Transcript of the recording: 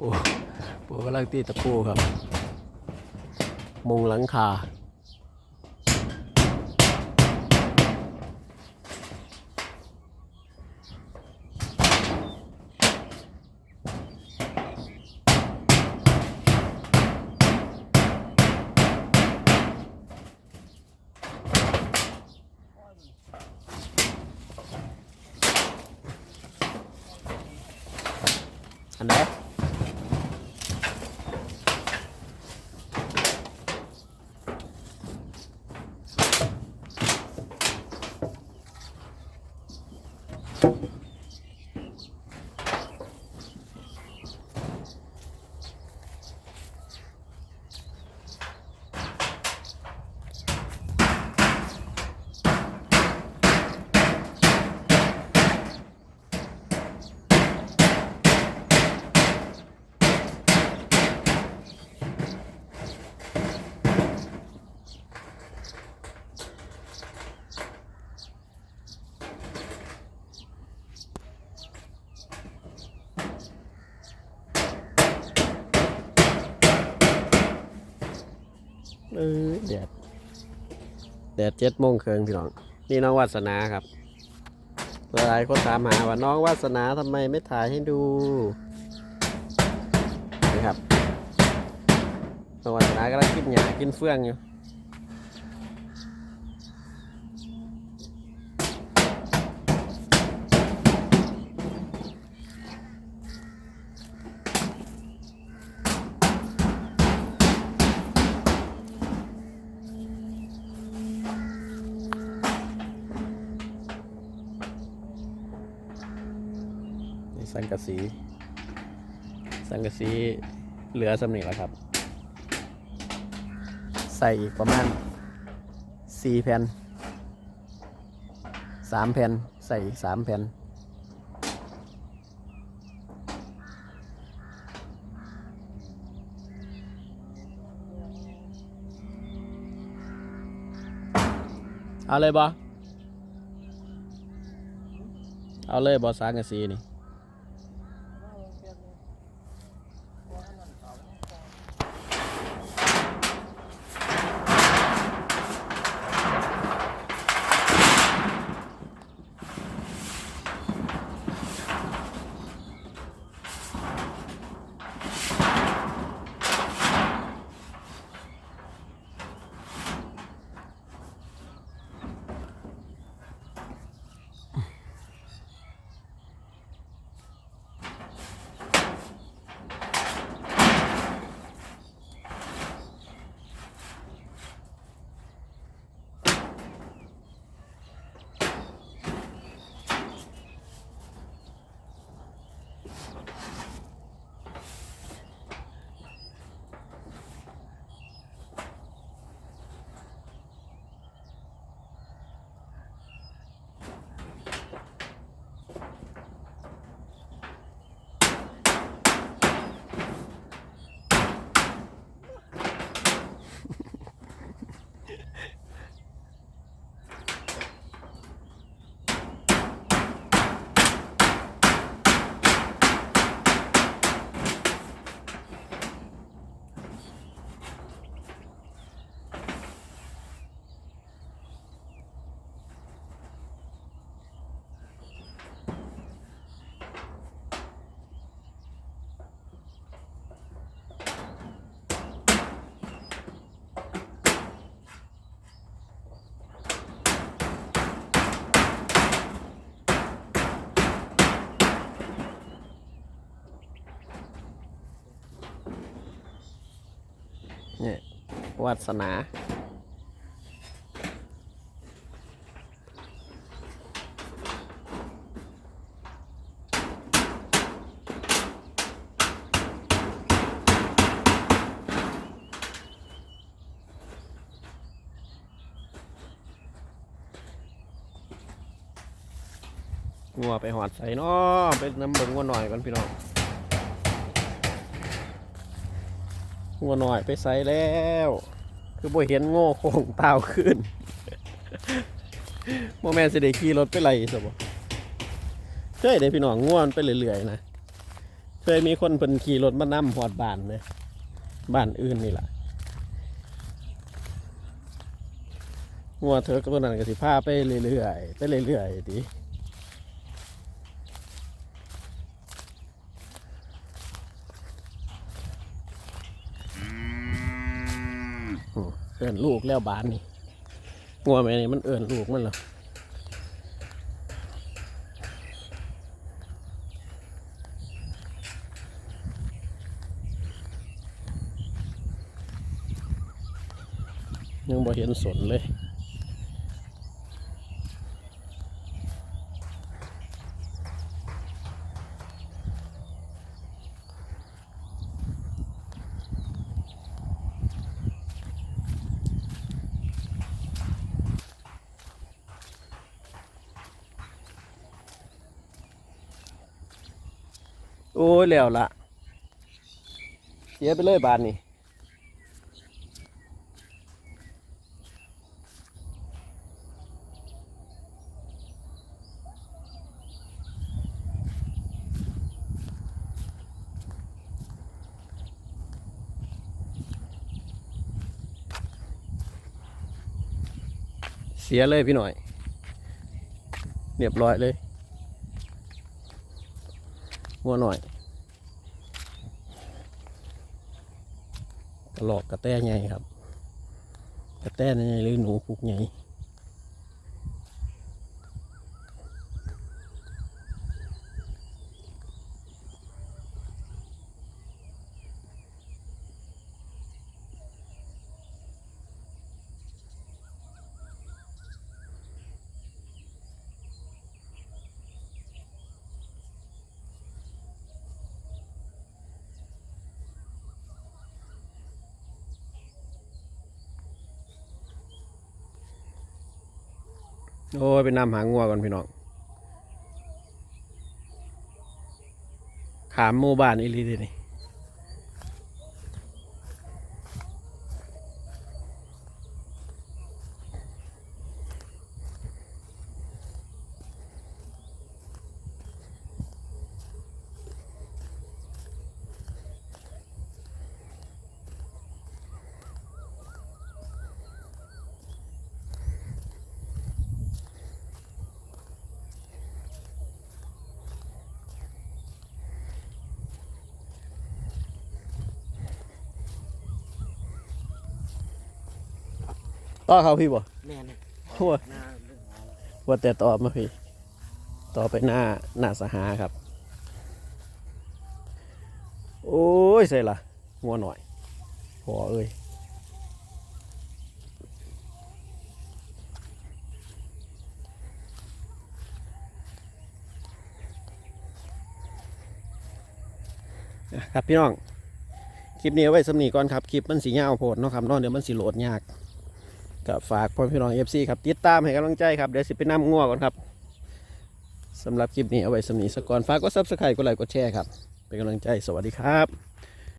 ปูปูกำลังตีตะปูครับ มุงหลังคา เออแดดแดดเจ็ดโมงเคิงพี่น้อง นี่น้องวาสนาครับหลายคนถามหาว่าน้องวาสนาทำไมไม่ถ่ายให้ดูนี่ครับน้องวาสนากำลังกินหญ้ากินเฟื่องอยู่ สังกะสี สังกะสีเหลือสำเนีแล้วครับ ใส่อีกประมาณสี่แผ่นสามแผ่นใส่อีกสามแผ่นเอาเลยบอเอาเลยบอสังกะสีนี่ เนี่ยวาสนางัวไปหอดใส่นาะไปน้ำเบิ่งงัวหน่อยก่อนพี่น้อง งัวหน่อยไปใส่แล้ว คือบ่เห็นโง่โค้งเตาขึ้นโมแมนสิได้ขี่รถไปไล่สบเคยได้พี่น้องง่วนไปเรื่อยๆนะเคยมีคนเพิ่นขี่รถมานํหอดบ้านเลยบ้านอื่นนี่แหละงัวเธอก็ตัวนั้นก็สิพาไปเรื่อยๆไปเรื่อยๆดิ เอินลูกแล้วบานนี่งัวแม่นี่มันเอินลูกมันเหรอยังบ่เห็นสนเลย อ้ยแล้วละเสียไปเลยบานนี่เสียเลยพี่หน่อย เรียบร้อยเลย งัวหน่อยกระหลอกกระแต้ไงครับ กระแต้ไงหรือหนูพุกไง โอ้ยไปนำหางงัวก่อนพี่น้องขามหมู่บ้านอีลีดีนี่ ต่อเขาพี่บ่แม่นหัวหน้าเรื่องหาแล้วว่าแต่ต่อมาพี่ ต่อไปหน้าหน้าสหาครับ โอ้ยใส่ละงัวหน่อยพอเอ้ยครับพี่น้อง คลิปนี้เอาไว้สำนีก่อนครับ คลิปมันสียาวโพดเนาะครับเนอนเดี๋ยวมันสีโหลดยาก ก็ฝากพ่อพี่น้องเอฟซีครับ ติดตามให้กำลังใจครับ เดี๋ยวสิไปนำง่วก่อนครับสำหรับคลิปนี้เอาไว้สำนีสกก่อนฝากกดซับสไครต์กดไลค์กดแชร์ครับ เป็นกำลังใจสวัสดีครับ